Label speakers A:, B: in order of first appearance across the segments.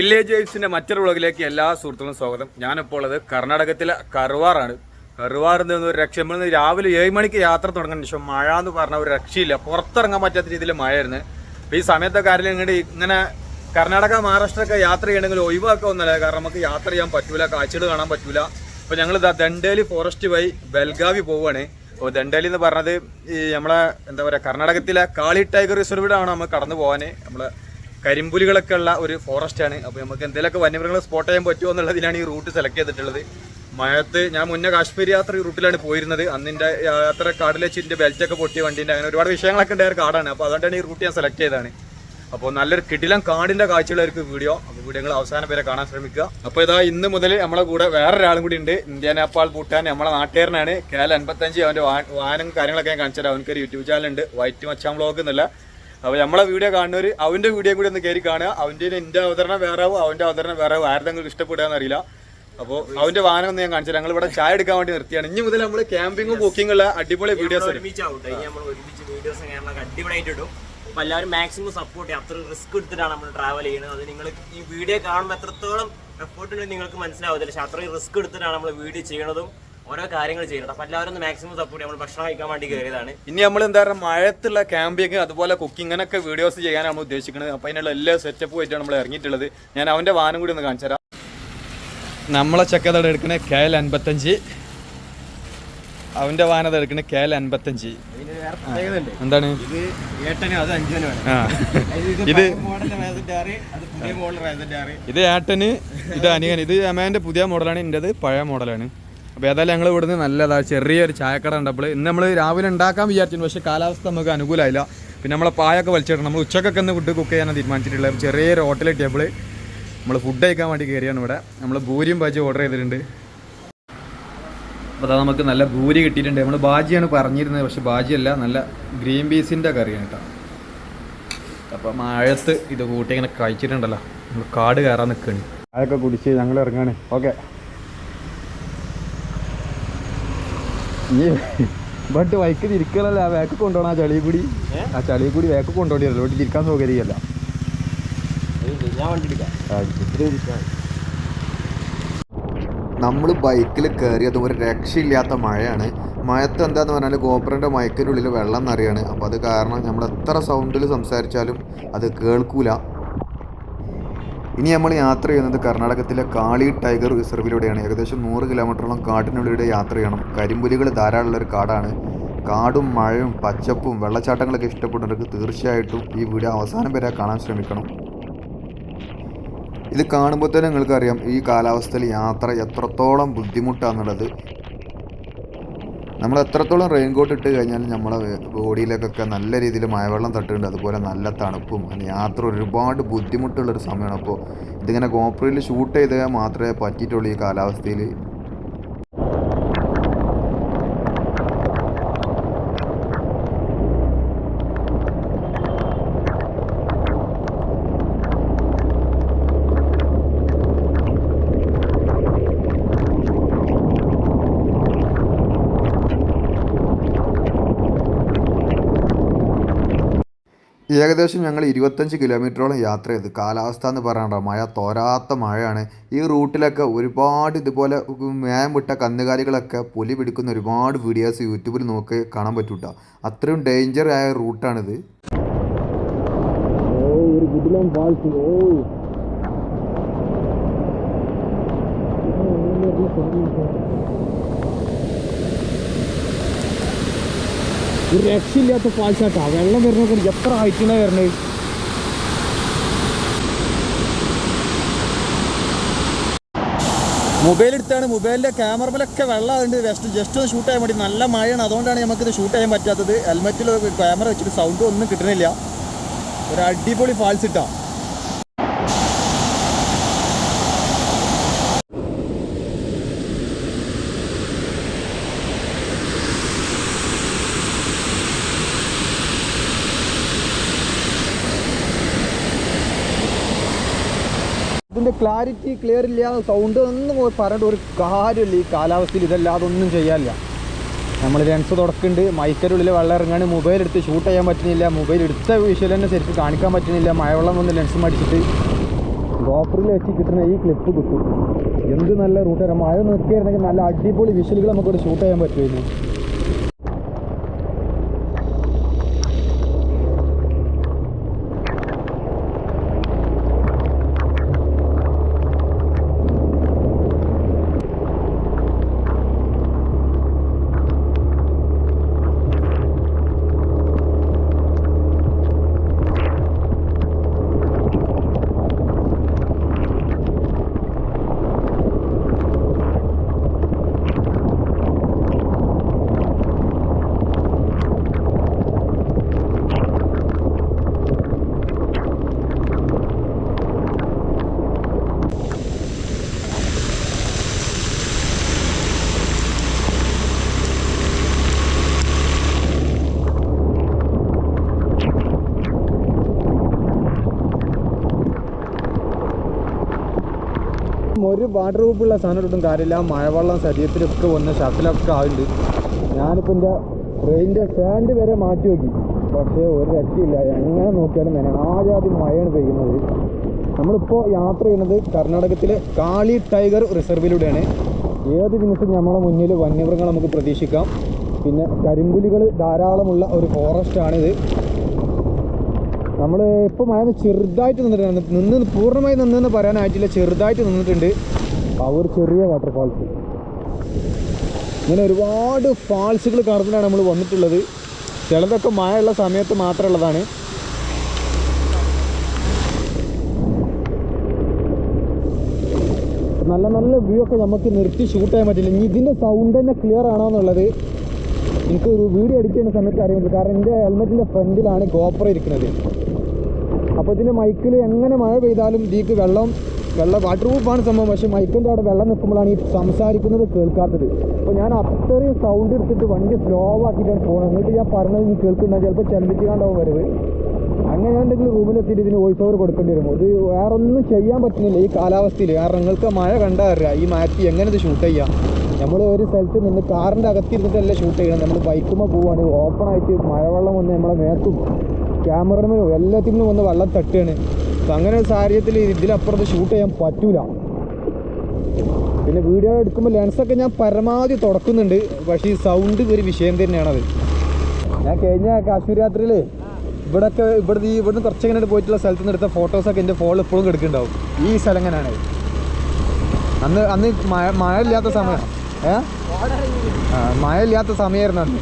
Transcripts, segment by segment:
A: Village വൈഫ്സിന്റെ മറ്റൊരു വ്ളോഗിലേക്ക് എല്ലാ സുഹൃത്തുക്കളും സ്വാഗതം. ഞാനിപ്പോൾ ഉള്ളത് കർണാടകത്തിലെ കറുവാറാണ്. കറുവാറിൽ നിന്ന് ഒരു രക്ഷ നമ്മൾ രാവിലെ ഏഴ് മണിക്ക് യാത്ര തുടങ്ങുന്ന ശേഷം മഴ എന്ന് പറഞ്ഞ ഒരു രക്ഷയില്ല. പുറത്തിറങ്ങാൻ പറ്റാത്ത രീതിയിൽ മഴയായിരുന്നു. അപ്പോൾ ഈ സമയത്തൊക്കെ ആരെങ്കിലും ഇങ്ങോട്ട് ഇങ്ങനെ കർണാടക മഹാരാഷ്ട്രയൊക്കെ യാത്ര ചെയ്യണമെങ്കിൽ ഒഴിവാക്കുക ഒന്നല്ല. കാരണം നമുക്ക് യാത്ര ചെയ്യാൻ പറ്റൂല കാഴ്ചകൾ കാണാൻ പറ്റൂല. അപ്പോൾ ഞങ്ങൾ ഇതാ ദണ്ടേലി ഫോറസ്റ്റ് വഴി ബൽഗാവി പോവുകയാണ് അപ്പോൾ ദണ്ടേലി എന്ന് പറഞ്ഞത് ഈ നമ്മളെ എന്താ പറയുക കർണാടകത്തിലെ കാളി ടൈഗർ റിസർവിലാണ് നമ്മൾ കടന്നു പോകാൻ നമ്മളെ കരിമ്പുലികളൊക്കെ ഉള്ള ഒരു ഫോറസ്റ്റ് ആണ്. അപ്പോൾ നമുക്ക് എന്തെങ്കിലുമൊക്കെ വന്യമൃഗങ്ങൾ സ്പോട്ട് ചെയ്യാൻ പറ്റുമോ എന്നുള്ളതിനാണ് ഈ റൂട്ട് സെലക്ട് ചെയ്തിട്ടുള്ളത്. മഴത്ത് ഞാൻ മുന്നേ കാശ്മീർ യാത്ര ഈ റൂട്ടിലാണ് പോയിരുന്നത്. അന്നിന്റെ യാത്ര കാടിലെ ചിന്റെ ബെൽറ്റൊക്കെ പൊട്ടിയ വണ്ടീന്റെ അങ്ങനെ ഒരുപാട് വിഷയങ്ങളൊക്കെ ഉണ്ടായ കാടാണ്. അപ്പോൾ അതുകൊണ്ടാണ് ഈ റൂട്ട് ഞാൻ സെലക്ട് ചെയ്തതാണ്. അപ്പോൾ നല്ലൊരു കിടിലം കാടിന്റെ കാഴ്ചകളായിരിക്കും വീഡിയോ അപ്പോൾ വീഡിയോ അവസാനം വരെ കാണാൻ ശ്രമിക്കുക. അപ്പോൾ ഇതാ ഇന്ന് മുതൽ നമ്മളെ കൂടെ വേറൊരാളും കൂടി ഉണ്ട്. ഇന്ത്യ നേപ്പാൾ ഭൂട്ടാൻ നമ്മളെ നാട്ടുകാരനാണ്. കേരള അൻപത്തഞ്ച് അവന്റെ വാഹനം കാര്യങ്ങളൊക്കെ ഞാൻ കാണിച്ചു തരാം അവനക്കൊരു യൂട്യൂബ് ചാനലുണ്ട് വൈറ്റ് മച്ചാം വ്ളോഗ് എന്നുള്ള അപ്പോൾ നമ്മളെ വീഡിയോ കാണുന്നവർ അവന്റെ വീഡിയോ കൂടി ഒന്ന് കയറി കാണുക. അവന്റെ എന്റെ അവതരണം വേറെ ആവും അവന്റെ അവതരണം വേറെ ആവും. ആരുടെങ്കിലും ഇഷ്ടപ്പെടുക എന്നറിയില്ല. അപ്പോൾ അവന്റെ വാഹനം ഒന്ന് ഞാൻ കാണിച്ചു ഞങ്ങൾ ഇവിടെ ചായ എടുക്കാൻ വേണ്ടി നിർത്തിയാണ്. ഇനി മുതൽ നമ്മൾ ക്യാമ്പിങ്ങും ബുക്കിംഗ് ഉള്ള അടിപൊളി വീഡിയോസ്
B: അപ്പോൾ എല്ലാവരും മാക്സിമം സപ്പോർട്ട് ചെയ്യും. അത്ര റിസ്ക് എടുത്തിട്ടാണ് നമ്മൾ ട്രാവൽ ചെയ്യുന്നത്. അത് നിങ്ങൾ ഈ വീഡിയോ കാണുമ്പോൾ എത്രത്തോളം എഫേർട്ട് നിങ്ങൾക്ക് മനസ്സിലാവത്തില്ല. പക്ഷെ അത്രയും റിസ്ക് എടുത്തിട്ടാണ് നമ്മൾ വീഡിയോ ചെയ്യണതും ഓരോ കാര്യങ്ങൾ ചെയ്യുന്നത്. അപ്പൊ എല്ലാവരും ഒന്ന് മാക്സിമം സപ്പോർട്ട് നമ്മൾ ഭക്ഷണം കഴിക്കാൻ വേണ്ടി കയറിയതാണ്
A: ഇനി നമ്മൾ എന്താ പറയുക മഴത്തുള്ള ക്യാമ്പിങ് അതുപോലെ കുക്കിംഗ് അങ്ങനെയൊക്കെ വീഡിയോസ് ചെയ്യാനാണ് നമ്മൾ ഉദ്ദേശിക്കുന്നത് അപ്പോൾ അതിനുള്ള എല്ലാ സെറ്റപ്പും ആയിട്ടാണ് നമ്മൾ ഇറങ്ങിയിട്ടുള്ളത്. ഞാൻ അവന്റെ വാനം കൂടി ഒന്ന് കാണിച്ചു തരാം. നമ്മളെ ചെക്കതോടെ എടുക്കണ കെ എൽ അൻപത്തഞ്ച്. അവന്റെ വാനത എടുക്കണ കെ എൽ അൻപത്തഞ്ച്. എന്താണ്?
B: ഇത് ഏട്ടനും അത് അഞ്ചനും
A: ആ. ഇത്
B: മോഡൽ റേസന്റ് ആറ് അത് പുതിയ മോഡൽ റേസന്റ് ആറ്
A: ഇത് ഏട്ടന് ഇത് അനിയൻ. ഇത് അമേന്റെ പുതിയ മോഡലാണ് എന്റെത് പഴയ മോഡലാണ് അപ്പോൾ ഏതായാലും ഞങ്ങൾ ഇവിടുന്ന് നല്ലതാ ചെറിയൊരു ചായക്കട ഉണ്ടപ്പോൾ ഇന്ന് നമ്മൾ രാവിലെ ഉണ്ടാക്കാൻ വിചാരിച്ചു പക്ഷേ കാലാവസ്ഥ നമുക്ക് അനുകൂലമായില്ല പിന്നെ നമ്മളെ പായൊക്കെ വലിച്ചിട്ടുണ്ട് നമ്മൾ ഉച്ചക്കൊക്കെ ഒന്ന് ഫുഡ് കുക്ക് ചെയ്യാനാണ് തീരുമാനിച്ചിട്ടുള്ളത്. ചെറിയൊരു ഹോട്ടൽ ടേബിൾ നമ്മൾ ഫുഡ് കഴിക്കാൻ വേണ്ടി കയറിയാണ് ഇവിടെ. നമ്മൾ ഭൂരിയും ബാജി ഓർഡർ ചെയ്തിട്ടുണ്ട്. അപ്പോൾ അതാ നമുക്ക് നല്ല ഭൂരി കിട്ടിയിട്ടുണ്ട്. നമ്മൾ ബാജിയാണ് പറഞ്ഞിരുന്നത് പക്ഷേ ബാജിയല്ല നല്ല ഗ്രീൻ പീസിന്റെ കറിയാണ് കേട്ടോ. അപ്പോൾ മഴത്ത് ഇത് കൂട്ടി ഇങ്ങനെ കഴിച്ചിട്ടുണ്ടല്ലോ. നമ്മൾ കാട് കയറാൻ നിൽക്കുകയാണ് അതൊക്കെ കുടിച്ച് ഞങ്ങൾ ഇറങ്ങുകയാണ് ഓക്കെ. ഈ ബട്ട് വൈക്ക് തിരിക്കലല്ല വേക്ക് കൊണ്ടുപോകണം ആ ചളി കൂടി. ആ ചളി കൂടി വേക്ക് കൊണ്ടുപോകണല്ലോ വീട്ടിൽ തിരിക്കാൻ സൗകര്യമല്ല.
B: ഞാൻ വണ്ടി എടുക്കാം.
C: നമ്മൾ ബൈക്കിൽ കയറിയത് ഒരു രക്ഷയില്ലാത്ത മഴയാണ്. മഴത്ത് എന്താന്ന് പറഞ്ഞാൽ ഗോപുരന്റെ മയക്കിനുള്ളിൽ വെള്ളം നിറയാണ്. അപ്പോൾ അത് കാരണം നമ്മൾ എത്ര സൗണ്ടിൽ സംസാരിച്ചാലും അത് കേൾക്കൂല. ഇനി നമ്മൾ യാത്ര ചെയ്യുന്നത് കർണാടകത്തിലെ കാളി ടൈഗർ റിസർവിലൂടെയാണ്. ഏകദേശം നൂറ് കിലോമീറ്ററോളം കാട്ടിനുള്ളിലൂടെ യാത്ര ചെയ്യണം. കരിമ്പുലികൾ ധാരാളമുള്ള ഒരു കാടാണ്. കാടും മഴയും പച്ചപ്പും വെള്ളച്ചാട്ടങ്ങളൊക്കെ ഇഷ്ടപ്പെടുന്നവർക്ക് തീർച്ചയായിട്ടും ഈ വീഡിയോ അവസാനം വരെ കാണാൻ ശ്രമിക്കണം. ഇത് കാണുമ്പോൾ തന്നെ നിങ്ങൾക്കറിയാം ഈ കാലാവസ്ഥയിൽ യാത്ര എത്രത്തോളം ബുദ്ധിമുട്ടാണെന്നുള്ളത് നമ്മൾ എത്രത്തോളം റെയിൻ കോട്ട് ഇട്ട് കഴിഞ്ഞാൽ നമ്മുടെ ബോഡിയിലേക്കൊക്കെ നല്ല രീതിയിൽ മഴവെള്ളം തട്ടുന്നുണ്ട്. അതുപോലെ നല്ല തണുപ്പും യാത്ര ഒരുപാട് ബുദ്ധിമുട്ടുള്ളൊരു സമയമാണ്. അപ്പോൾ ഇതിങ്ങനെ ഗോപ്രയിൽ ഷൂട്ട് ചെയ്താൽ മാത്രമേ പറ്റിയിട്ടുള്ളൂ ഈ കാലാവസ്ഥയിൽ. ഏകദേശം ഞങ്ങൾ ഇരുപത്തഞ്ച് കിലോമീറ്ററോളം യാത്ര ചെയ്ത്. കാലാവസ്ഥ എന്ന് പറയണ്ട മഴ തോരാത്ത മഴയാണ്. ഈ റൂട്ടിലൊക്കെ ഒരുപാട് ഇതുപോലെ മേയം വിട്ട കന്നുകാലികളൊക്കെ പുലി പിടിക്കുന്ന ഒരുപാട് വീഡിയോസ് യൂട്യൂബിൽ നോക്കി കാണാൻ പറ്റൂട്ടോ. അത്രയും ഡേഞ്ചർ ആയ റൂട്ടാണിത്.
A: ഒരു രക്ഷയില്ലാത്ത ഫാൾസാട്ടാ വെള്ളം വരുന്നത് എത്ര ഹൈറ്റിനാ വരുന്നത് മൊബൈൽ എടുത്താണ്. മൊബൈലിന്റെ ക്യാമറയിലൊക്കെ വെള്ളമുണ്ട് ജസ്റ്റ് ജസ്റ്റ് ഒന്ന് ഷൂട്ട് ചെയ്യാൻ വേണ്ടി നല്ല മഴയാണ്. അതുകൊണ്ടാണ് നമുക്കിത് ഷൂട്ട് ചെയ്യാൻ പറ്റാത്തത്. ഹെൽമെറ്റിൽ ക്യാമറ വെച്ചിട്ട് സൗണ്ട് ഒന്നും കിട്ടണില്ല. ഒരു അടിപൊളി ഫാൾസ് ഇട്ടാ. ഇതിന്റെ ക്ലാരിറ്റി ക്ലിയർ ഇല്ല സൗണ്ട് ഒന്നും പറഞ്ഞിട്ട് ഒരു കാര്യമില്ല. ഈ കാലാവസ്ഥയിൽ ഇതല്ലാതെ ഒന്നും ചെയ്യാനില്ല. നമ്മൾ ലെൻസ് തുടക്കുന്നുണ്ട് ഉള്ളിൽ വെള്ളം ഇറങ്ങാണ് മൊബൈൽ എടുത്ത് ഷൂട്ട് ചെയ്യാൻ പറ്റുന്നില്ല. മൊബൈൽ എടുത്ത വിഷ്വൽ തന്നെ ശരിക്കും കാണിക്കാൻ പറ്റുന്നില്ല. മഴവെള്ളം വന്ന് ലെൻസ് മടിച്ചിട്ട്. ഗോപ്രിൽ വെച്ച് കിട്ടുന്ന ഈ ക്ലിപ്പ് കിട്ടും. എന്ത് നല്ല റൂട്ടാണ് മഴ നിർത്തിയായിരുന്നെങ്കിൽ നല്ല അടിപൊളി വിഷലുകൾ നമുക്കിവിടെ ഷൂട്ട് ചെയ്യാൻ പറ്റുമായിരുന്നു. ഒരു വാട്ടർ പ്രൂഫുള്ള സാധനം ഇട്ടും കാര്യമില്ല. മഴവെള്ളം ശരീരത്തിലൊക്കെ വന്ന് ഷർട്ടിലൊക്കെ ആവുന്നുണ്ട് ഞാനിപ്പോൾ എന്റെ ട്രെയിനിന്റെ ഫാന്റ് വരെ മാറ്റി നോക്കി. പക്ഷേ ഒരു രക്ഷയില്ല. എങ്ങനെ നോക്കിയാലും തന്നെ ആദ്യം മഴയാണ് പെയ്യുന്നത്. നമ്മളിപ്പോൾ യാത്ര ചെയ്യുന്നത് കർണാടകത്തിലെ കാളി ടൈഗർ റിസർവിലൂടെയാണ്. ഏത് നിമിഷം നമ്മളെ മുന്നിൽ വന്യമൃഗങ്ങൾ നമുക്ക് പ്രതീക്ഷിക്കാം. പിന്നെ കരിമ്പുലികൾ ധാരാളമുള്ള ഒരു ഫോറസ്റ്റാണിത് നമ്മൾ ഇപ്പോൾ മഴ ചെറുതായിട്ട് നിന്നിട്ടുണ്ട് നിന്ന് പൂർണമായി നിന്നെന്ന് പറയാനായിട്ടില്ല. ചെറുതായിട്ട് നിന്നിട്ടുണ്ട്. ആ ഒരു ചെറിയ വാട്ടർഫാൾസ് ഇങ്ങനെ ഒരുപാട് ഫാൾസുകൾ കാണുന്നതിനാണ് നമ്മൾ വന്നിട്ടുള്ളത്. ചിലതൊക്കെ മഴയുള്ള സമയത്ത് മാത്രമുള്ളതാണ് നല്ല നല്ല വ്യൂ ഒക്കെ നമുക്ക് നിർത്തി ഷൂട്ട് ചെയ്യാൻ പറ്റില്ല. ഇനി ഇതിന്റെ സൗണ്ട് തന്നെ ക്ലിയർ ആണോ എന്നുള്ളത് എനിക്ക് ഒരു വീഡിയോ ചെയ്യുന്ന സമയത്ത് അറിയുന്നത് കാരണം എന്റെ ഹെൽമെറ്റിന്റെ ഫ്രണ്ടിലാണ് ഗോപ്പർ ഇരിക്കുന്നത്. അപ്പോൾ ഇതിന്റെ മൈക്കിൽ എങ്ങനെ മഴ പെയ്താലും ഇതിക്ക് വെള്ളം വെള്ളം വാട്ടർ പ്രൂഫാണ് സംഭവം. പക്ഷെ മൈക്കിന്റെ അവിടെ വെള്ളം നിൽക്കുമ്പോഴാണ് ഈ സംസാരിക്കുന്നത് കേൾക്കാത്തത്. അപ്പോൾ ഞാൻ അത്രയും സൗണ്ട് എടുത്തിട്ട് വണ്ടി സ്ലോ ആക്കിയിട്ടാണ് പോകുന്നത് എന്നിട്ട് ഞാൻ പറഞ്ഞത് നീ കേൾക്കുന്നുണ്ട്? ചിലപ്പോൾ ചെലപ്പിക്കാണ്ടാവും വരവ്. അങ്ങനെ എന്തെങ്കിലും റൂമിലെത്തിയിട്ട് ഇതിന് വോയിസ് ഓവർ കൊടുക്കേണ്ടി വരും. ഇത് വേറെ ഒന്നും ചെയ്യാൻ പറ്റുന്നില്ല ഈ കാലാവസ്ഥയിൽ കാരണം നിങ്ങൾക്ക് മഴ കണ്ടാൽ അറിയാം. ഈ മാറ്റി എങ്ങനെ ഇത് ഷൂട്ട് ചെയ്യാം? നമ്മൾ ഒരു സ്ഥലത്ത് നിന്ന് കാറിന്റെ അകത്തിരുന്നിട്ടല്ല ഷൂട്ട് ചെയ്യണം നമ്മൾ ബൈക്കുമ്പോൾ ഓപ്പൺ ആയിട്ട് മഴവെള്ളം വന്ന് നമ്മളെ മേത്തും ക്യാമറമേനും എല്ലാത്തിനും വന്ന് വെള്ളം തട്ടുകയാണ്. അപ്പം അങ്ങനെ ഒരു സാഹചര്യത്തിൽ ഇതിലപ്പുറത്ത് ഷൂട്ട് ചെയ്യാൻ പറ്റൂല. പിന്നെ വീഡിയോ എടുക്കുമ്പോൾ ലെൻസൊക്കെ ഞാൻ പരമാവധി തുടക്കുന്നുണ്ട്. പക്ഷേ ഈ സൗണ്ട് ഒരു വിഷയം തന്നെയാണത് ഞാൻ കഴിഞ്ഞ കാശ്മീർ യാത്രയിൽ ഇവിടെയൊക്കെ ഇവിടെ ഈ ഇവിടുന്ന് കുറച്ച് ഇങ്ങനെ പോയിട്ടുള്ള സ്ഥലത്ത് നിന്ന് എടുത്ത ഫോട്ടോസൊക്കെ എന്റെ ഫോണിൽ എപ്പോഴും കിടക്കുന്നുണ്ടാവും. ഈ സ്ഥലം അന്ന് അന്ന് മഴ മഴ ഇല്ലാത്ത സമയം. ഏ? മഴ ഇല്ലാത്ത സമയമായിരുന്നു അന്ന്.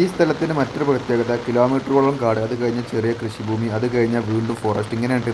C: ഈ സ്ഥലത്തിന്റെ മറ്റൊരു പ്രത്യേകത കിലോമീറ്ററുകളോളം കാട്. അത് കഴിഞ്ഞ ചെറിയ കൃഷിഭൂമി അത് കഴിഞ്ഞാൽ വീണ്ടും ഫോറസ്റ്റ് ഇങ്ങനെയാണ്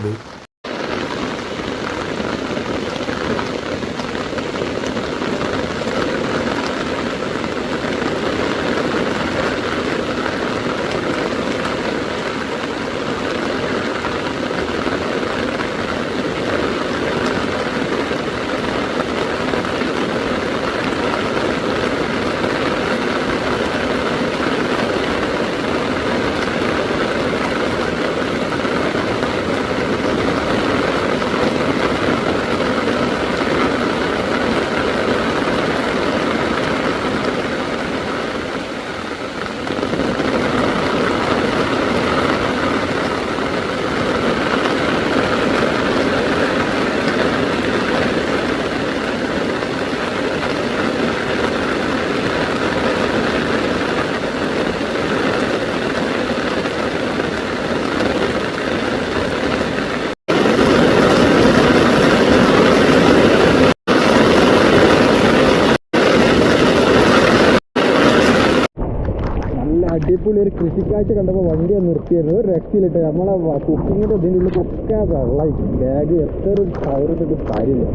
A: അടിപൊളി ഒരു കൃഷിക്കാഴ്ച കണ്ടപ്പോൾ വണ്ടി നിർത്തിയായിരുന്നു ഒരു രക്ഷയിലിട്ട് നമ്മളെ കുക്കിങ്ങിന്റെ ഇതിന്റെ കുക്കെ വെള്ളമായി. ബാഗ് എത്ര കയറിട്ടൊരു കാര്യമില്ല.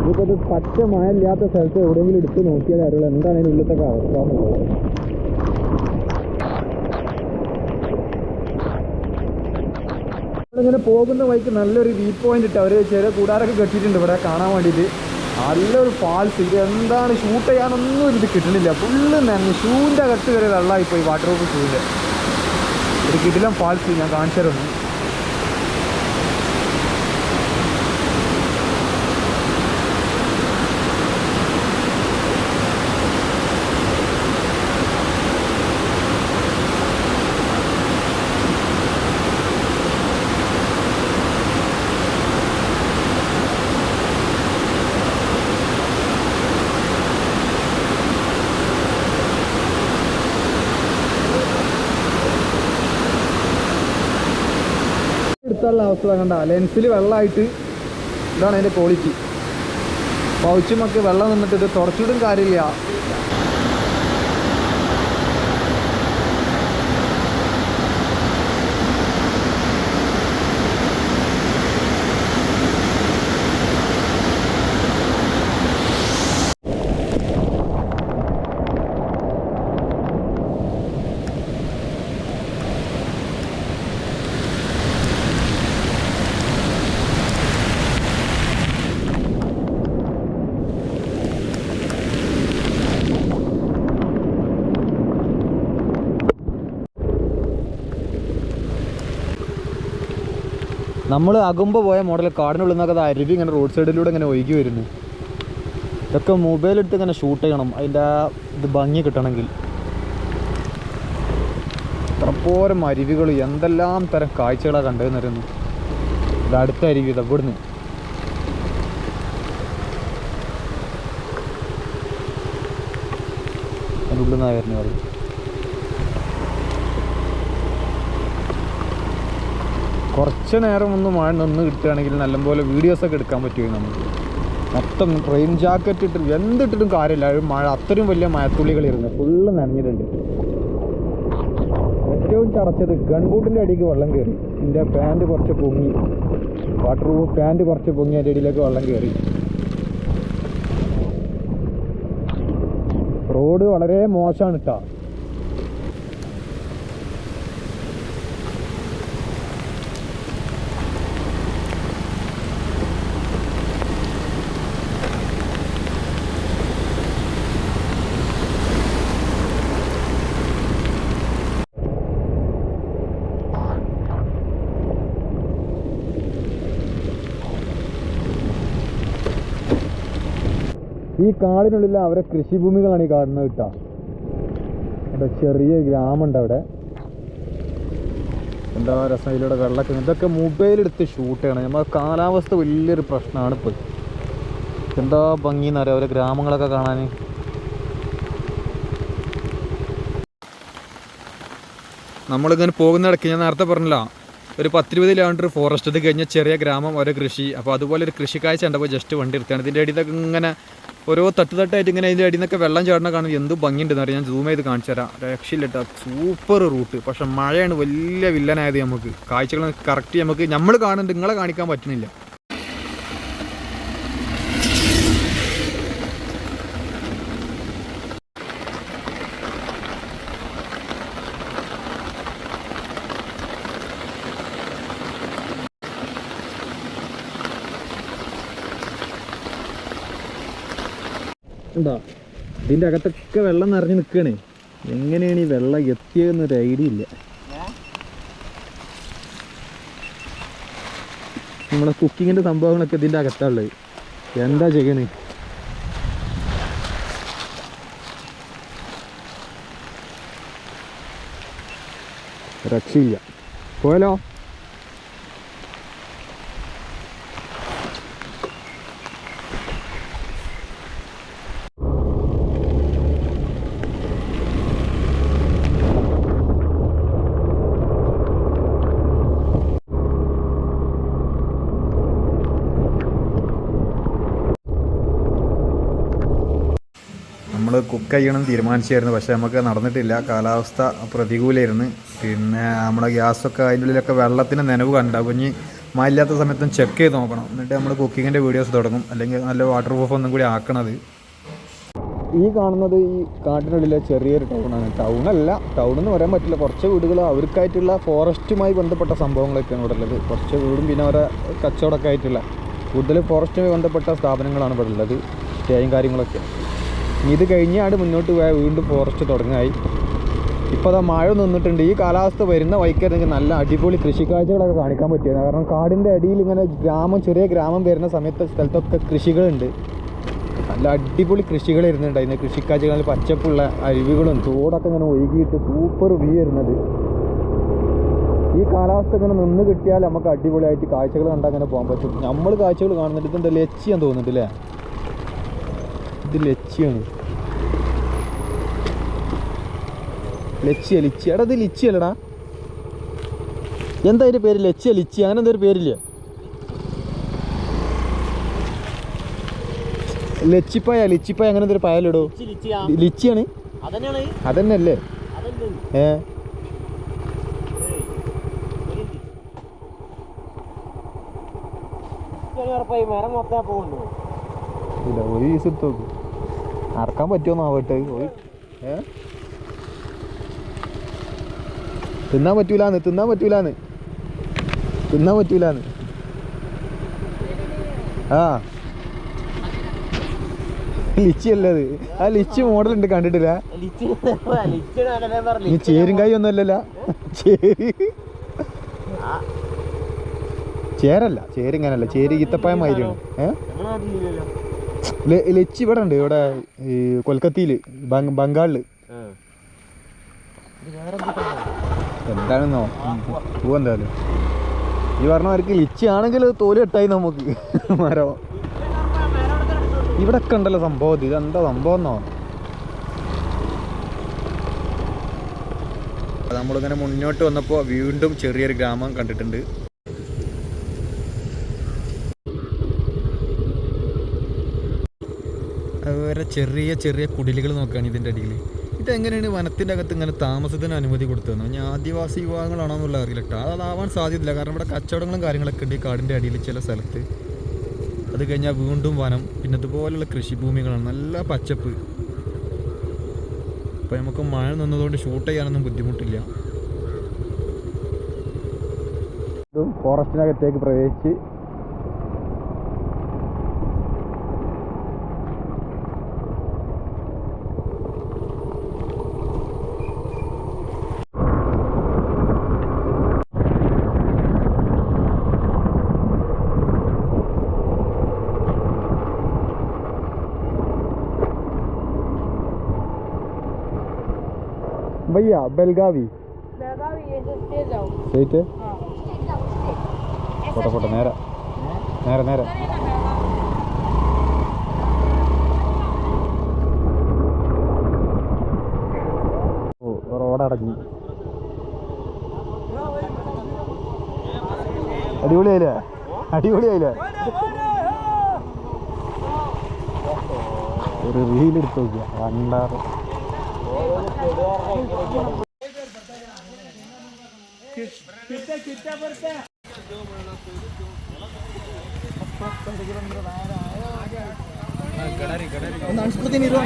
A: ഇതിപ്പോൾ പച്ച മഴ ഇല്ലാത്ത സ്ഥലത്ത് എവിടെയെങ്കിലും എടുത്ത് നോക്കിയാൽ അറിയുള്ളൂ. എന്താണ് അതിന്റെ ഉള്ളിലത്തെ അവസ്ഥ എന്നുള്ളത്. ഇങ്ങനെ പോകുന്ന വഴിക്ക് നല്ലൊരു വ്യൂ പോയിന്റ് ഇട്ട് അവർ ചെറിയ കൂടാരൊക്കെ കെട്ടിയിട്ടുണ്ട് ഇവിടെ കാണാൻ വേണ്ടിയിട്ട്. നല്ലൊരു ഫാൾസ് ഇത് എന്താണ് ഷൂട്ട് ചെയ്യാനൊന്നും ഇത് കിട്ടുന്നില്ല ഫുള്ള് നന്ദി ഷൂവിന്റെ അകത്ത് വരെ വെള്ളമായിപ്പോയി വാട്ടർ പ്രൂഫ് ഷൂവിന്റെ ഒരു കിടിലം ഫാൾസ് ഞാൻ കാണിച്ചു തരുന്നു എടുത്തുള്ള അവസ്ഥ കണ്ട ലെൻസിൽ വെള്ളമായിട്ട് ഇതാണ് അതിന്റെ ക്വാളിറ്റി പൗച്ചുമൊക്കെ വെള്ളം നിന്നിട്ട് ഇത് തുടച്ചിടും കാര്യമില്ല. നമ്മൾ അകുമ്പോൾ പോയ മോഡൽ കാടിനുള്ളിൽ നിന്നൊക്കെ അത് അരുവി ഇങ്ങനെ റോഡ് സൈഡിലൂടെ ഇങ്ങനെ ഒഴുകി വരുന്നു. ഇതൊക്കെ മൊബൈൽ എടുത്ത് ഇങ്ങനെ ഷൂട്ട് ചെയ്യണം. അതിന്റെ ആ ഇത് ഭംഗി കിട്ടണമെങ്കിൽ. ഇത്രപ്പോരം അരുവികൾ എന്തെല്ലാം തരം കാഴ്ചകളാണ് കണ്ടുവന്നിരുന്നു ഇത് അടുത്ത അരുവി ഇത് ഇവിടുന്ന് അതിന്റെ ഉള്ളിൽ നിന്നാണ് വരുന്നത് പറയും കുറച്ച് നേരം ഒന്ന് മഴ നിന്ന് കിട്ടുകയാണെങ്കിൽ നല്ലപോലെ വീഡിയോസൊക്കെ എടുക്കാൻ പറ്റുമോ നമുക്ക്? മൊത്തം റെയിൻ ജാക്കറ്റ് ഇട്ട് എന്തിട്ടിട്ടും കാര്യമില്ല. മഴ അത്രയും വലിയ മഴത്തുള്ളികളിരുന്നു ഫുള്ള് നനഞ്ഞിട്ടുണ്ട്. ഏറ്റവും ചടച്ചത് ഗൺബൂട്ടിന്റെ അടിക്ക് വെള്ളം കയറി. എന്റെ പാന്റ് കുറച്ച് പൊങ്ങി. വാട്ടർ പ്രൂഫ് പാന്റ് കുറച്ച് പൊങ്ങി അതിന്റെ അടിയിലേക്ക് വെള്ളം കയറി. റോഡ് വളരെ മോശമാണ് കേട്ടോ ഈ കാടിനുള്ളിൽ അവരെ കൃഷിഭൂമികളാണ് ഈ കാണുന്നത് കിട്ടുക അവിടെ ചെറിയ ഗ്രാമമുണ്ട് അവിടെ. എന്താ രസം ഇതിലൂടെ വെള്ളക്ക ഇതൊക്കെ മൊബൈലെടുത്ത് ഷൂട്ട് ചെയ്യണം. നമ്മുടെ കാലാവസ്ഥ വലിയൊരു പ്രശ്നമാണ് ഇപ്പോൾ എന്താ ഭംഗി എന്ന് പറയാം അവരെ ഗ്രാമങ്ങളൊക്കെ കാണാൻ നമ്മളിങ്ങനെ പോകുന്നിടയ്ക്ക് ഞാൻ നേരത്തെ പറഞ്ഞില്ല. ഒരു പത്തിരുപത് കിലോമീറ്റർ ഫോറസ്റ്റ് ഇത് കഴിഞ്ഞ ചെറിയ ഗ്രാമം ഓരോ കൃഷി. അപ്പോൾ അതുപോലെ ഒരു കൃഷിക്കാഴ്ച ഉണ്ടപ്പോൾ ജസ്റ്റ് വണ്ടി എടുത്താണ്. ഇതിന്റെ ഇടയിൽ ഇങ്ങനെ ഓരോ തട്ടുതട്ടായിട്ട് ഇങ്ങനെ അതിന്റെ അടിയിൽ നിന്നൊക്കെ വെള്ളം ചാടണ കാണുന്നത് എന്ത് ഭംഗിയുണ്ടെന്ന് അറിയാം. ഞാൻ സൂം ചെയ്ത് കാണിച്ചു തരാം. രക്ഷയില്ലട്ട. സൂപ്പർ റൂട്ട് പക്ഷെ മഴയാണ് വലിയ വില്ലനായത് നമുക്ക്. കാഴ്ചകൾ കറക്റ്റ് നമുക്ക്. നമ്മൾ കാണുന്നുണ്ട്. നിങ്ങളെ കാണിക്കാൻ പറ്റുന്നില്ല. എന്താ ഇതിന്റെ അകത്തൊക്കെ വെള്ളം നിറഞ്ഞു നിൽക്കുകയാണ് എങ്ങനെയാണ് ഈ വെള്ളം എത്തിയതെന്നൊരു ഐഡിയ ഇല്ല. നമ്മളെ കുക്കിങ്ങിന്റെ സംഭവങ്ങളൊക്കെ ഇതിന്റെ അകത്താണുള്ളത് എന്താ ചെയ്യണേ? രക്ഷയില്ല. പോയാലോ? കുക്ക് ചെയ്യണം തീരുമാനിച്ചായിരുന്നു. പക്ഷേ നമുക്ക് നടന്നിട്ടില്ല. കാലാവസ്ഥ പ്രതികൂലമായിരുന്നു പിന്നെ നമ്മുടെ ഗ്യാസൊക്കെ അതിന്റെ ഉള്ളിലൊക്കെ വെള്ളത്തിന് നനവ് കണ്ട. ഇനി മഴ ഇല്ലാത്ത സമയത്തും ചെക്ക് ചെയ്ത് നോക്കണം. എന്നിട്ട് നമ്മൾ കുക്കിങ്ങിന്റെ വീഡിയോസ് തുടങ്ങും. അല്ലെങ്കിൽ നല്ല വാട്ടർ പ്രൂഫ് ഒന്നും കൂടി ആക്കണത്. ഈ കാണുന്നത് ഈ കാട്ടിനുള്ളിലെ ചെറിയൊരു ടൗണാണ് ടൗണല്ല ടൗൺ എന്ന് പറയാൻ പറ്റില്ല. കുറച്ച് വീടുകൾ അവർക്കായിട്ടുള്ള ഫോറസ്റ്റുമായി ബന്ധപ്പെട്ട സംഭവങ്ങളൊക്കെയാണ് ഇവിടെ ഉള്ളത്. കുറച്ച് വീടും പിന്നെ അവരെ കച്ചവടമൊക്കെ ആയിട്ടുള്ള കൂടുതലും ഫോറസ്റ്റുമായി ബന്ധപ്പെട്ട സ്ഥാപനങ്ങളാണ് ഇവിടെ ഉള്ളത്. സ്റ്റേയും കാര്യങ്ങളൊക്കെ. ഇത് കഴിഞ്ഞാട് മുന്നോട്ട് പോയാൽ വീണ്ടും ഫോറസ്റ്റ് തുടങ്ങായി. ഇപ്പോൾ അതാ മഴ നിന്നിട്ടുണ്ട്. ഈ കാലാവസ്ഥ വരുന്ന വൈക്കായിരുന്നെങ്കിൽ നല്ല അടിപൊളി കൃഷിക്കാഴ്ചകളൊക്കെ കാണിക്കാൻ പറ്റിയത് കാരണം കാടിന്റെ അടിയിൽ ഇങ്ങനെ ഗ്രാമം ചെറിയ ഗ്രാമം വരുന്ന സമയത്ത് സ്ഥലത്തൊക്കെ കൃഷികളുണ്ട്. നല്ല അടിപൊളി കൃഷികൾ വരുന്നുണ്ടായിരുന്നു കൃഷിക്കാഴ്ചകളിൽ പച്ചപ്പുള്ള അരുവികളും തോടൊക്കെ ഇങ്ങനെ ഒഴുകിയിട്ട് സൂപ്പർ വ്യൂ വരുന്നത്. ഈ കാലാവസ്ഥ ഇങ്ങനെ നിന്ന് കിട്ടിയാൽ നമുക്ക് അടിപൊളിയായിട്ട് കാഴ്ചകൾ കണ്ടാൽ അങ്ങനെ പോകാൻ പറ്റും. നമ്മൾ കാഴ്ചകൾ കാണുന്നുണ്ട് ഇതെന്താ ലച്ചിയാന്ന് തോന്നുന്നുണ്ട് അല്ലേ? ഇത് ലച്ചിയാണ്. ലച്ചിയ ലിച്ചി. എടാ ഇത് ലിച്ചി അല്ലടാ എന്താ അതിന്റെ പേര്? ലച്ചിയ ലിച്ചി. അങ്ങനെ എന്തൊരു പേരില്ല? ലച്ചിപ്പായ ലിച്ചിപ്പായ അങ്ങനെ എന്തൊരു പായലിടോ?
B: ലിച്ചി ലിച്ചിയാ.
A: ലിച്ചിയാണ്? അതന്നെയല്ലേ? ഏ? ഒരു ദിവസം എടുത്ത് നോക്ക്. അറക്കാൻ പറ്റുമോ ആവട്ടെ ഒരു ഏ? തിന്നാൻ പറ്റൂലാന്ന് തിന്നാൻ പറ്റൂലാന്ന്. തിന്നാൻ പറ്റൂലാന്ന്. ആ. ലിച്ചി അല്ലത് ആ ലിച്ചി മോഡൽ ഉണ്ട് കണ്ടിട്ടില്ല?
B: ലിച്ചി ലിച്ചിയുടെ നടനെ
A: നീ
B: പറഞ്ഞു
A: ചേരും ഒന്നും അല്ലല്ല. ചേരി. ചേരല്ല ചേരിങ്ങനല്ല. ചേരി ഈത്തപ്പായം മാതിരിയാണ് ഏ
B: നമ്മുടെ നാട്ടിലില്ലല്ലോ
A: ലെ- ലച്ചി ഇവിടെ ഉണ്ട് ഇവിടെ ഈ കൊൽക്കത്തയിൽ ബംഗാളിൽ എന്താണെന്നോ? പോവെന്തായാലും ഈ പറഞ്ഞ മാർക്ക് ലിച്ചി ആണെങ്കിൽ തോൽ കെട്ടായി നമുക്ക്. മരോ. ഇവിടെ ഒക്കെ ഉണ്ടല്ലോ സംഭവം. ഇത് ഇതെന്താ സംഭവം എന്നോ? നമ്മളിങ്ങനെ മുന്നോട്ട് വന്നപ്പോൾ വീണ്ടും ചെറിയൊരു ഗ്രാമം കണ്ടിട്ടുണ്ട്. അതുപോലെ ചെറിയ ചെറിയ കുടിലുകൾ നോക്കുകയാണ് ഇതിന്റെ അടിയിൽ. ഇതെങ്ങനെയാണ് വനത്തിന്റെ അകത്ത് ഇങ്ങനെ താമസത്തിന് അനുമതി കൊടുത്തതെന്ന്? പറഞ്ഞാൽ ആദിവാസി വിഭാഗങ്ങളാണോ എന്നുള്ള അറിയില്ല കേട്ടോ. അതാവാൻ സാധ്യതയില്ല. കാരണം ഇവിടെ കച്ചവടങ്ങളും കാര്യങ്ങളൊക്കെ ഉണ്ട് ഈ കാടിന്റെ അടിയിൽ ചില സ്ഥലത്ത്. അത് കഴിഞ്ഞാൽ വീണ്ടും വനം പിന്നെ ഇതുപോലുള്ള കൃഷിഭൂമികളാണ്. നല്ല പച്ചപ്പ്. അപ്പം നമുക്ക് മഴ നിന്നതുകൊണ്ട് ഷൂട്ട് ചെയ്യാനൊന്നും ബുദ്ധിമുട്ടില്ല. ഫോറസ്റ്റിനകത്തേക്ക് പ്രവേശിച്ച് भैया बेलगावी। സ്ട്രേറ്റ് പോട്ടെ പോട്ടെ നേരെ നേരെ നേരെ ഓ റോഡടഞ്ഞു അടിപൊളിയായില്ലേ അടിപൊളിയായില്ലേ ഒരു റീലെടുത്ത് നോക്കിയ കണ്ടാറ്. ಒಂದು ಅನ್ಸ್ಬಿಡ್ತೀನಿ ಇರೋ.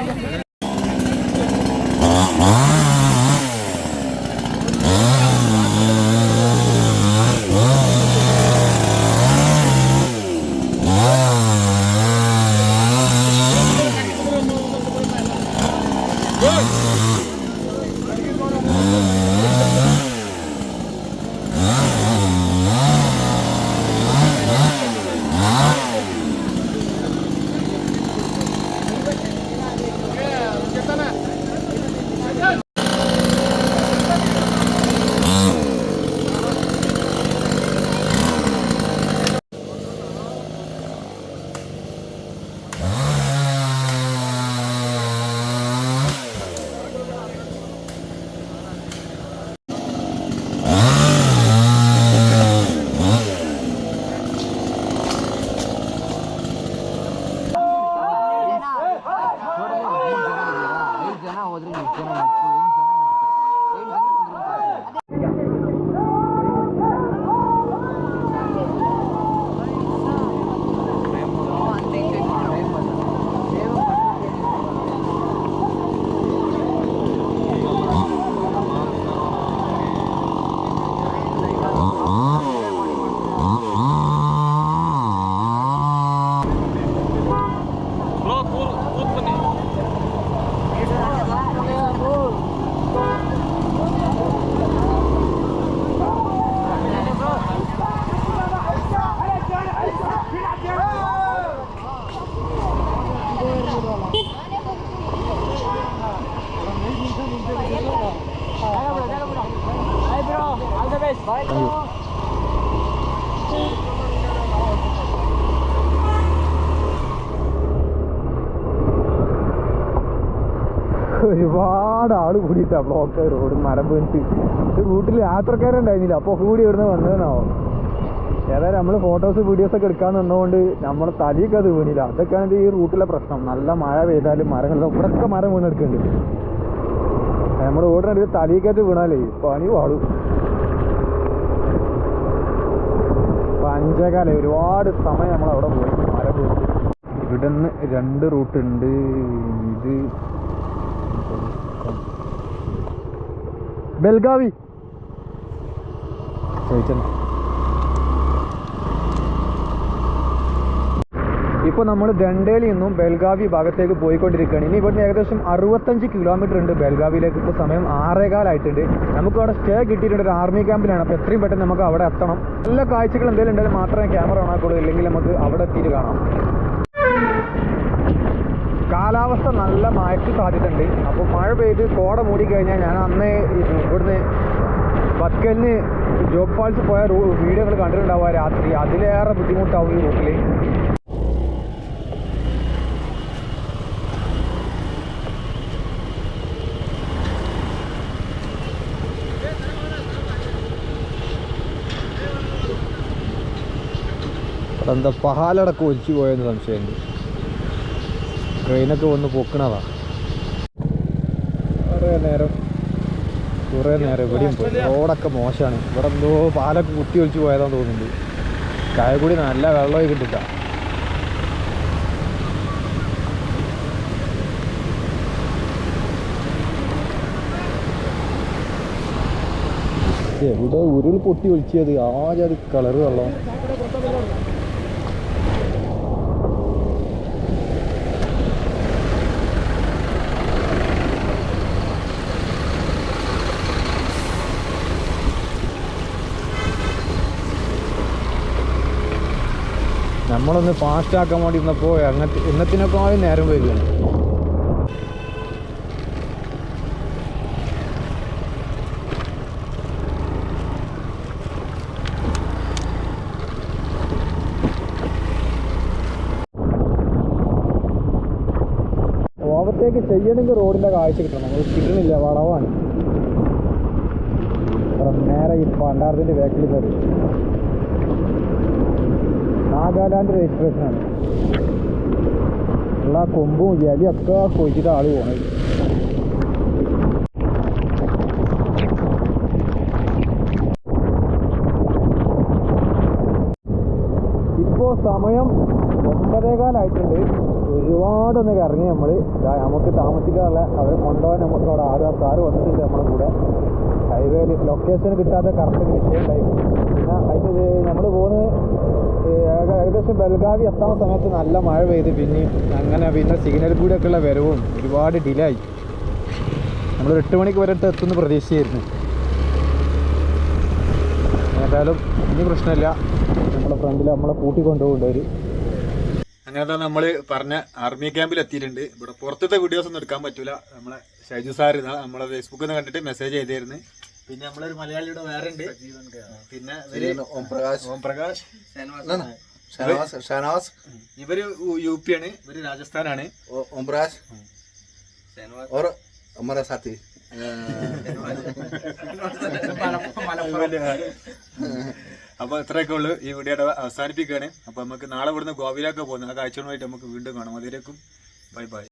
A: ആൾ കൂടിയിട്ടാ ബ്ലോക്ക് റോഡ് മരം വീണിട്ട്. റൂട്ടിൽ യാത്രക്കാരുണ്ടായിരുന്നില്ല. അപ്പോൾ കൂടി ഇവിടുന്ന് വന്നതെന്നാവും ഏതായാലും നമ്മൾ ഫോട്ടോസ് വീഡിയോസ് ഒക്കെ എടുക്കാൻ നിന്നുകൊണ്ട് നമ്മുടെ തലയൊക്കെ അത് വീണില്ല. അതൊക്കെയാണ് ഈ റൂട്ടിലെ പ്രശ്നം. നല്ല മഴ പെയ്താലും മരങ്ങൾ ഇവിടെയൊക്കെ മരം വീണെടുക്കുന്നുണ്ട് നമ്മുടെ ഓടിനടുത്ത് തലയ്ക്കകത്ത് വീണാലേ പണി പാടും പഞ്ചകാല ഒരുപാട് സമയം നമ്മൾ അവിടെ പോയി. മരം പോയി ഇവിടുന്ന് രണ്ട് റൂട്ട് ഉണ്ട് ഇത് ബെൽഗാവി. ചോദിച്ചത് ഇപ്പോൾ നമ്മൾ ദണ്ടേലിൽ നിന്നും ബെൽഗാവി ഭാഗത്തേക്ക് പോയിക്കൊണ്ടിരിക്കുകയാണ്. ഇനി ഇവിടുന്ന് ഏകദേശം അറുപത്തഞ്ച് കിലോമീറ്റർ ഉണ്ട് ബെൽഗാവിയിലേക്ക്. ഇപ്പോൾ സമയം ആറേകാലായിട്ടുണ്ട്. നമുക്ക് അവിടെ സ്റ്റേ കിട്ടിയിട്ടുണ്ട്. ഒരു ആർമി ക്യാമ്പിലാണ് അപ്പോൾ എത്രയും പെട്ടെന്ന് നമുക്ക് അവിടെ എത്തണം. നല്ല കാഴ്ചകൾ എന്തെങ്കിലും ഉണ്ടെങ്കിൽ മാത്രമേ ക്യാമറ ഓണാക്കുള്ളൂ ഇല്ലെങ്കിൽ നമുക്ക് അവിടെ എത്തിയിട്ട് കാണാം. കാലാവസ്ഥ നല്ല മഴയ്ക്ക് സാധ്യതയുണ്ട്. അപ്പോൾ മഴ പെയ്ത് കോട മൂടിക്കഴിഞ്ഞാൽ ഞാൻ അന്ന് ഇവിടുന്ന് ബത്കലിന് ജോബ് ഫാൾസ് പോയ വീഡിയോകൾ കണ്ടിട്ടുണ്ടാവുക. രാത്രി അതിലേറെ ബുദ്ധിമുട്ടാവും ഈ റൂട്ടിൽ എന്താ പഹാലടക്കം ഒലിച്ചു പോയെന്ന് സംശയമുണ്ട്. ട്രെയിനൊക്കെ വന്ന് പൊക്കണതാ. കുറേ നേരം കുറേ നേരം ഇവിടെയും പോയി. റോഡൊക്കെ മോശമാണ്. ഇവിടെ എന്തോ പാലൊക്കെ കുത്തി ഒഴിച്ച് പോയതാന്ന് തോന്നുന്നുണ്ട്. ചായക്കുടി നല്ല വെള്ളമായി കിട്ടിട്ടാ. എവിടെ ഉരുൾ പൊട്ടി ഒഴിച്ചത് ആകെ അത് കളറ് വെള്ളം. നമ്മളൊന്ന് ഫാസ്റ്റ് ആക്കാൻ വേണ്ടി ഇരുന്നപ്പോൾ അങ്ങനത്തെ ഇന്നത്തിനേക്കാളും നേരം വരികയാണ് ഓവർടേക്ക് ചെയ്യണമെങ്കിൽ റോഡിന്റെ കാഴ്ച കിട്ടണം. നമ്മൾ കിട്ടണില്ല വളവാണ്. നേരെ ഈ പണ്ടാരത്തിന്റെ വേക്കിൽ കയറി നാഗാലാൻഡ് രജിസ്ട്രേഷനാണ്. ഉള്ള കൊമ്പും ജലിയൊക്കെ കൊഴിച്ചിട്ട് ആൾ പോണത് ഇപ്പോൾ സമയം ഒമ്പതേകാലായിട്ടുണ്ട്. ഒരുപാടൊന്ന് ഇറങ്ങി നമ്മൾ നമുക്ക് താമസിക്കാനുള്ള അവരെ കൊണ്ടുപോകാൻ നമുക്ക് അവിടെ ആറ് കാറ് വന്നിട്ടുണ്ട് നമ്മുടെ കൂടെ. ഹൈവേയിൽ ലൊക്കേഷൻ കിട്ടാത്ത കറക്റ്റ് വിഷയമുണ്ടായി. പിന്നെ അതിന് നമ്മൾ പോകുന്നത് ഏകദേശം ബൽഗാവി എത്താൻ സമയത്ത് നല്ല മഴ പെയ്ത് പിന്നെയും അങ്ങനെ പിന്നെ സിഗ്നൽ കൂടിയൊക്കെയുള്ള വരവും ഒരുപാട് ഡിലേ ആയി. നമ്മൾ എട്ട് മണിക്ക് വരെ എത്തുന്ന പ്രതീക്ഷയായിരുന്നു ഏതായാലും ഇനി പ്രശ്നമില്ല. നമ്മളെ ഫ്രണ്ടിൽ നമ്മളെ കൂട്ടി കൊണ്ടുപോകേണ്ടവർ അങ്ങനെ നമ്മൾ പറഞ്ഞ ആർമി ക്യാമ്പിൽ എത്തിയിട്ടുണ്ട്. ഇവിടെ പുറത്തത്തെ വീഡിയോസ് ഒന്നും എടുക്കാൻ പറ്റൂല. നമ്മളെ ഷൈജു സാർ ഇതാ നമ്മളെ ഫേസ്ബുക്കിൽ നിന്ന് കണ്ടിട്ട് മെസ്സേജ് ചെയ്തായിരുന്നു പിന്നെ നമ്മളൊരു മലയാളിയുടെ വേറെ ഉണ്ട് പിന്നെ
C: ഓം പ്രകാശ്.
A: ഓം പ്രകാശ്.
C: ഷനാസ് ഷനാസ്
A: ഇവർ യു പി ആണ് ഇവർ രാജസ്ഥാനാണ്.
C: ഒംറാജ്. സാത്തി.
A: അപ്പൊ ഇത്രയൊക്കെ ഉള്ളു ഈ വീഡിയോ അവസാനിപ്പിക്കുകയാണ്. അപ്പൊ നമുക്ക് നാളെ ഇവിടുന്ന് ഗോവയിലേക്ക് പോകുന്നത് ആ കാഴ്ചകളുമായിട്ട് നമുക്ക് വീണ്ടും കാണാം. അതിലേക്കും ബൈ ബൈ.